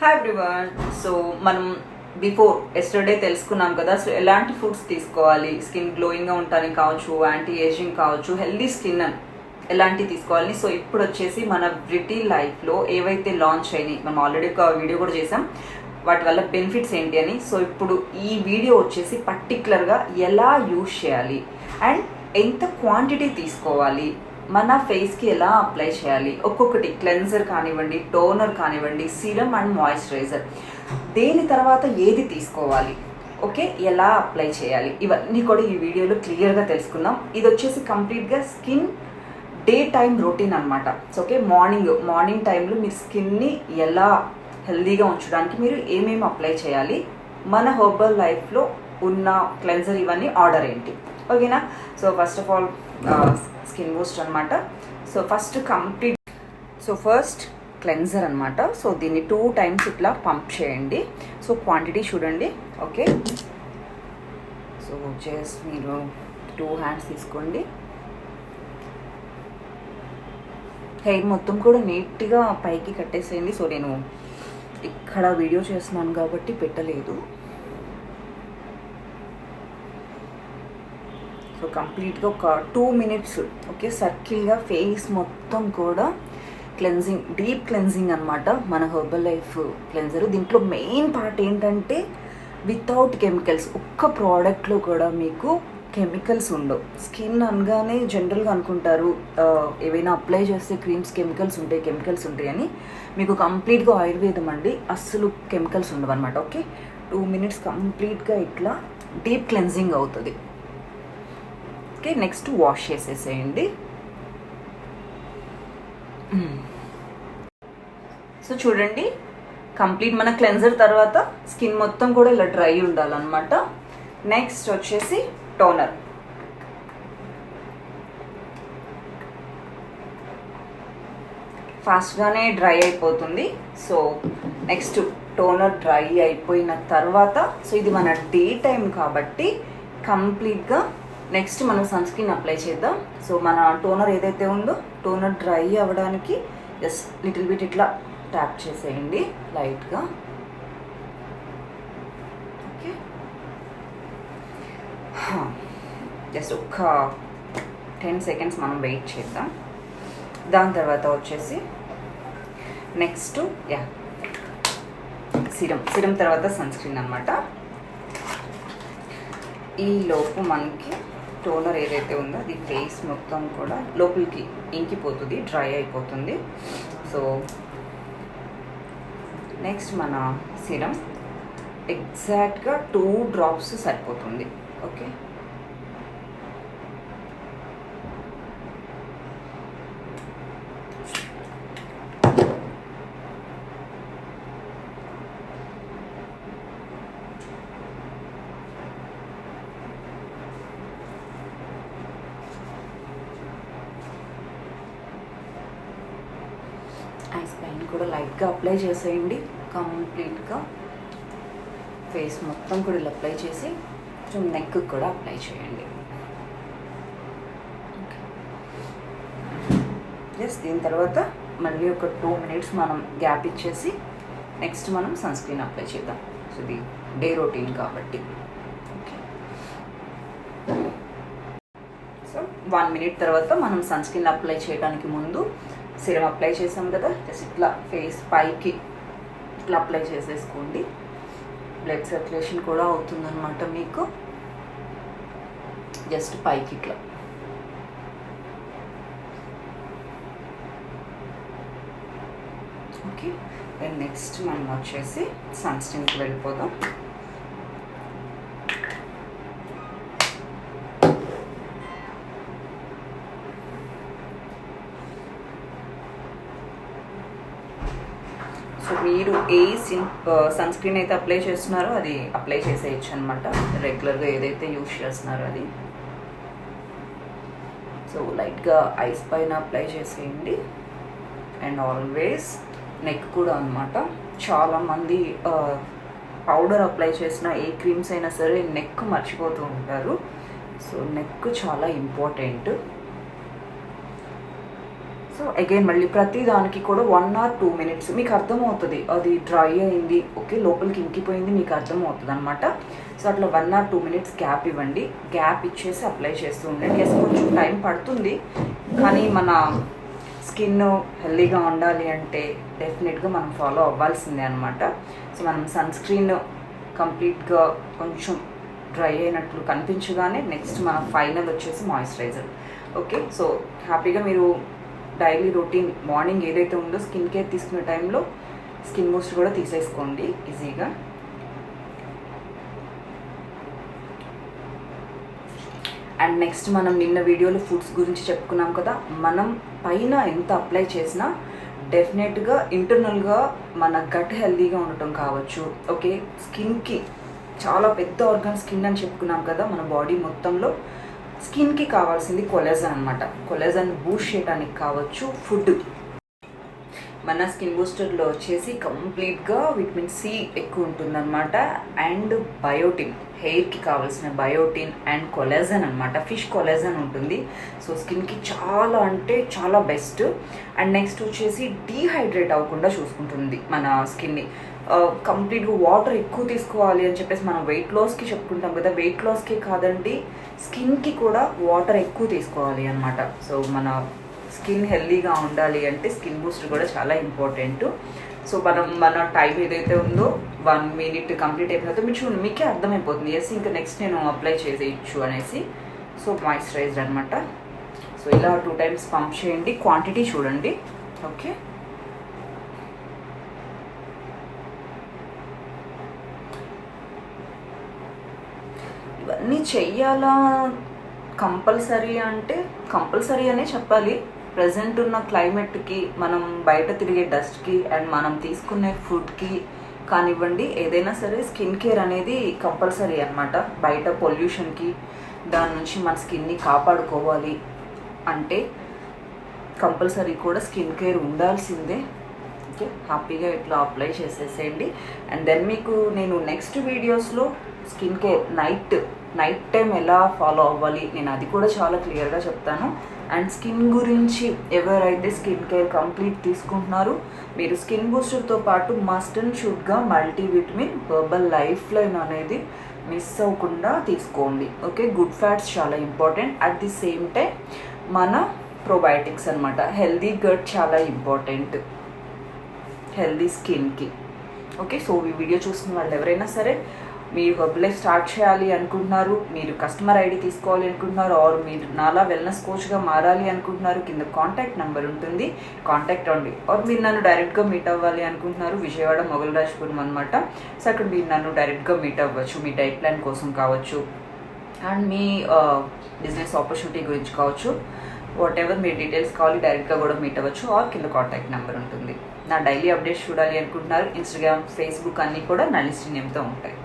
Hi everyone so మనం before yesterday తెలుసుకున్నాం కదా సో ఎలాంటి ఫుడ్స్ తీసుకోవాలి? స్కిన్ గ్లోయింగ్గా ఉండడానికి కావచ్చు యాంటీ ఏజింగ్ కావచ్చు హెల్దీ స్కిన్ ఎలాంటి తీసుకోవాలి సో ఇప్పుడు వచ్చేసి మన బ్రిటీ లైఫ్లో ఏవైతే లాంచ్ అయినాయి మనం ఆల్రెడీ ఒక వీడియో కూడా చేసాం వాటి వల్ల బెనిఫిట్స్ ఏంటి అని. సో ఇప్పుడు ఈ వీడియో వచ్చేసి పర్టికులర్గా ఎలా యూజ్ చేయాలి? అండ్ ఎంత క్వాంటిటీ తీసుకోవాలి? మన ఫేస్కి ఎలా అప్లై చేయాలి? ఒక్కొక్కటి క్లెన్జర్ కానివ్వండి టోనర్ కానివ్వండి సీరం అండ్ మాయిశ్చరైజర్ దేని తర్వాత ఏది తీసుకోవాలి? ఓకే ఎలా అప్లై చేయాలి? ఇవన్నీ కూడా ఈ వీడియోలో క్లియర్గా తెలుసుకుందాం. ఇది వచ్చేసి కంప్లీట్గా స్కిన్ డే టైం రొటీన్ అనమాట సో ఓకే మార్నింగ్ మార్నింగ్ టైంలో మీ స్కిన్ని ఎలా హెల్దీగా ఉంచడానికి మీరు ఏమేమి అప్లై చేయాలి? మన హెర్బల్ లైఫ్లో ఉన్న క్లెన్జర్ ఇవన్నీ ఆర్డర్ ఏంటి? ఓకేనా? So first of all skin boost అనమాట so first complete so first cleanser అనమాట సో దీన్ని టూ టైమ్స్ ఇట్లా పంప్ చేయండి. సో క్వాంటిటీ చూడండి. ఓకే సో జస్ట్ మీరు టూ హ్యాండ్స్ తీసుకోండి. హెయిర్ మొత్తం కూడా నీట్గా పైకి కట్టేసేయండి. సో నేను ఇక్కడ వీడియో చేస్తున్నాను కాబట్టి పెట్టలేదు. సో కంప్లీట్గా ఒక టూ మినిట్స్ ఓకే సర్కిల్గా ఫేస్ మొత్తం కూడా క్లెన్జింగ్ డీప్ క్లెన్జింగ్ అనమాట మన హెర్బల్ లైఫ్ క్లెన్జర్ దీంట్లో మెయిన్ పార్ట్ ఏంటంటే వితౌట్ కెమికల్స్ ఒక్క ప్రోడక్ట్లో కూడా మీకు కెమికల్స్ ఉండవు. స్కిన్ అనగానే జనరల్గా అనుకుంటారు ఏవైనా అప్లై చేస్తే క్రీమ్స్ కెమికల్స్ ఉంటాయి కెమికల్స్ ఉంటాయి అని. మీకు కంప్లీట్గా ఆయుర్వేదం అండి అస్సలు కెమికల్స్ ఉండవు అనమాట ఓకే టూ మినిట్స్ కంప్లీట్గా ఇట్లా డీప్ క్లెన్జింగ్ అవుతుంది. ఓకే నెక్స్ట్ వాష్ చేసేసేయండి. Hmm. సో చూడండి కంప్లీట్ మన క్లెన్జర్ తర్వాత స్కిన్ మొత్తం కూడా ఇలా డ్రై ఉండాలన్నమాట. నెక్స్ట్ వచ్చేసి టోనర్ ఫాస్ట్గానే డ్రై అయిపోతుంది. సో నెక్స్ట్ టోనర్ డ్రై అయిపోయిన తర్వాత సో ఇది మన డే టైం కాబట్టి కంప్లీట్గా నెక్స్ట్ మనం సన్ స్క్రీన్ అప్లై చేద్దాం. సో మన టోనర్ ఏదైతే ఉందో టోనర్ డ్రై అవ్వడానికి జస్ట్ లిటిల్ బిట్ ఇట్లా ట్యాప్ చేసేయండి లైట్గా ఓకే జస్ట్ ఒక్క టెన్ సెకండ్స్ మనం వెయిట్ చేద్దాం. దాని తర్వాత వచ్చేసి నెక్స్ట్ యా సిరం సిరం తర్వాత సన్ స్క్రీన్ అనమాట ఈ లోపు మనకి టోనర్ ఏదైతే ఉందో అది ఫేస్ మొత్తం కూడా లోపలికి ఇంకిపోతుంది డ్రై అయిపోతుంది. సో నెక్స్ట్ మన సిరం. ఎగ్జాక్ట్గా టూ డ్రాప్స్ సరిపోతుంది. ఓకే? ఐస్ కూడా లైట్గా అప్లై చేసేయండి. కంప్లీట్గా ఫేస్ మొత్తం కూడా ఇలా అప్లై చేసి కొంచెం నెక్ కూడా అప్లై చేయండి. జస్ట్ దీని తర్వాత మళ్ళీ ఒక టూ మినిట్స్ మనం గ్యాప్ ఇచ్చేసి నెక్స్ట్ మనం సన్ స్క్రీన్ అప్లై చేద్దాం. సో ఇది డే రొటీన్ కాబట్టి. ఓకే సో వన్ మినిట్ తర్వాత మనం సన్ స్క్రీన్ అప్లై చేయడానికి ముందు సిరం అప్లై చేసాం కదా జస్ట్ ఇట్లా ఫేస్ పైకి ఇట్లా అప్లై చేసేసుకోండి. బ్లడ్ సర్క్యులేషన్ కూడా అవుతుందన్నమాట మీకు. జస్ట్ పైకి ఇట్లా. ఓకే దెన్ నెక్స్ట్ మనం వచ్చేసి సన్ స్క్రీన్కి వెళ్ళిపోదాం. సో మీరు ఏ సిన్ సన్ స్క్రీన్ అయితే అప్లై చేస్తున్నారో అది అప్లై చేసేయచ్చు అనమాట రెగ్యులర్గా ఏదైతే యూజ్ చేస్తున్నారో అది. సో లైట్గా ఐస్ పైన అప్లై చేసేయండి. అండ్ ఆల్వేస్ నెక్ కూడా అనమాట చాలామంది పౌడర్ అప్లై చేసిన ఏ క్రీమ్స్ అయినా సరే నెక్ మర్చిపోతూ ఉంటారు. సో నెక్ చాలా ఇంపార్టెంట్ సో అగైన్ మళ్ళీ ప్రతి దానికి కూడా వన్ ఆర్ టూ మినిట్స్ మీకు అర్థమవుతుంది. అది డ్రై అయింది. ఓకే లోపలికి ఇంకిపోయింది మీకు అర్థమవుతుంది అనమాట సో అట్లా one or two minutes gap ఇవ్వండి. గ్యాప్ ఇచ్చేసి అప్లై చేస్తూ ఉండండి. ఎస్ కొంచెం టైం పడుతుంది. కానీ మన స్కిన్ హెల్దీగా ఉండాలి అంటే డెఫినెట్గా మనం ఫాలో అవ్వాల్సిందే అనమాట సో మనం సన్ స్క్రీన్ కంప్లీట్గా కొంచెం డ్రై అయినట్లు కనిపించగానే నెక్స్ట్ మన ఫైనల్ వచ్చేసి మాయిశ్చరైజర్ ఓకే సో హ్యాపీగా మీరు డైలీ రొటీన్ మార్నింగ్ ఏదైతే ఉందో స్కిన్ కేర్ తీసుకునే టైంలో స్కిన్ బూస్ట్ కూడా తీసేసుకోండి ఈజీగా. అండ్ నెక్స్ట్ మనం నిన్న వీడియోలో ఫుడ్స్ గురించి చెప్పుకున్నాం కదా మనం పైన ఎంత అప్లై చేసినా డెఫినెట్గా ఇంటర్నల్గా మన గట్ హెల్దీగా ఉండటం కావచ్చు. ఓకే స్కిన్కి చాలా పెద్ద ఆర్గాన్ స్కిన్ అని చెప్పుకున్నాం కదా మన బాడీ మొత్తంలో. స్కిన్కి కావాల్సింది కొలెజన్ అనమాట కొలెజన్ బూస్ట్ చేయడానికి కావచ్చు ఫుడ్. మన స్కిన్ బూస్టర్లో వచ్చేసి కంప్లీట్గా విటమిన్ సి ఎక్కువ ఉంటుందన్నమాట. అండ్ బయోటిన్ హెయిర్కి కావాల్సిన బయోటిన్ అండ్ కొలెజన్ అనమాట ఫిష్ కొలెజన్ ఉంటుంది. సో స్కిన్కి చాలా అంటే చాలా బెస్ట్. అండ్ నెక్స్ట్ వచ్చేసి డీహైడ్రేట్ అవ్వకుండా చూసుకుంటుంది మన స్కిన్ని. కంప్లీట్గా వాటర్ ఎక్కువ తీసుకోవాలి అని చెప్పేసి మనం వెయిట్ లాస్కి చెప్పుకుంటాం కదా వెయిట్ లాస్కే కాదండి స్కిన్కి కూడా వాటర్ ఎక్కువ తీసుకోవాలి అనమాట సో మన స్కిన్ హెల్దీగా ఉండాలి అంటే స్కిన్ బూస్ట్ కూడా చాలా ఇంపార్టెంట్. సో మనం మన టైం ఏదైతే ఉందో వన్ మినిట్ కంప్లీట్ అయిపోయిన తర్వాత మీరు చూడండి మీకే అర్థమైపోతుంది. ఎస్ ఇంకా నెక్స్ట్ నేను అప్లై చేసేయచ్చు అనేసి. సో మాయిశ్చరైజ్డ్ అనమాట సో ఇలా టూ టైమ్స్ పంప్ చేయండి. క్వాంటిటీ చూడండి. ఓకే ఇవన్నీ చెయ్యాలా? కంపల్సరీ అంటే కంపల్సరీ అనే చెప్పాలి. ప్రజెంట్ ఉన్న క్లైమేట్కి మనం బయట తిరిగే డస్ట్కి అండ్ మనం తీసుకునే ఫుడ్కి కానివ్వండి ఏదైనా సరే స్కిన్ కేర్ అనేది కంపల్సరీ అనమాట బయట పొల్యూషన్కి దాని నుంచి మన స్కిన్ని కాపాడుకోవాలి అంటే కంపల్సరీ కూడా స్కిన్ కేర్ ఉండాల్సిందే. ఓకే హ్యాపీగా ఇట్లా అప్లై చేసేసేయండి. అండ్ దెన్ మీకు నేను నెక్స్ట్ వీడియోస్లో skin care night night time ఎలా ఫాలో అవ్వాలి నేను అది కూడా చాలా క్లియర్గా చెప్తాను. అండ్ స్కిన్ గురించి ఎవరైతే స్కిన్ కేర్ కంప్లీట్ తీసుకుంటున్నారో మీరు స్కిన్ బూస్టర్తో పాటు మస్ట్ అండ్ షుడ్గా మల్టీవిటమిన్ హెర్బల్ లైఫ్ లైన్ అనేది మిస్ అవ్వకుండా తీసుకోండి. ఓకే? గుడ్ ఫ్యాట్స్ చాలా important. At the same time మన ప్రొబయాటిక్స్ అనమాట హెల్దీ గట్ చాలా ఇంపార్టెంట్. హెల్దీ స్కిన్కి. ఓకే? సో ఈ వీడియో చూసిన వాళ్ళు ఎవరైనా సరే మీరు హెర్బ్ స్టార్ట్ చేయాలి అనుకుంటున్నారు మీరు కస్టమర్ ఐడి తీసుకోవాలి అనుకుంటున్నారు ఆర్ మీరు నాలా వెల్నెస్ కోచ్గా మారాలి అనుకుంటున్నారు కింద కాంటాక్ట్ నెంబర్ ఉంటుంది. కాంటాక్ట్ అవ్వండి ఆర్ మీరు నన్ను డైరెక్ట్గా మీట్ అవ్వాలి అనుకుంటున్నారు విజయవాడ మొగల్ రాజపురం అనమాట సో అక్కడ మీరు నన్ను డైరెక్ట్గా మీట్ అవ్వచ్చు మీ డైట్ ప్లాన్ కోసం కావచ్చు అండ్ మీ బిజినెస్ ఆపర్చునిటీ గురించి కావచ్చు. వాట్ ఎవర్ మీ డీటెయిల్స్ కావాలి డైరెక్ట్గా కూడా మీట్ అవ్వచ్చు ఆర్ కింద కాంటాక్ట్ నెంబర్ ఉంటుంది. నా డైలీ అప్డేట్స్ చూడాలి అనుకుంటున్నారు. ఇన్స్టాగ్రామ్ ఫేస్బుక్ అన్నీ కూడా నలిస్ట్ నేమ్తో ఉంటాయి.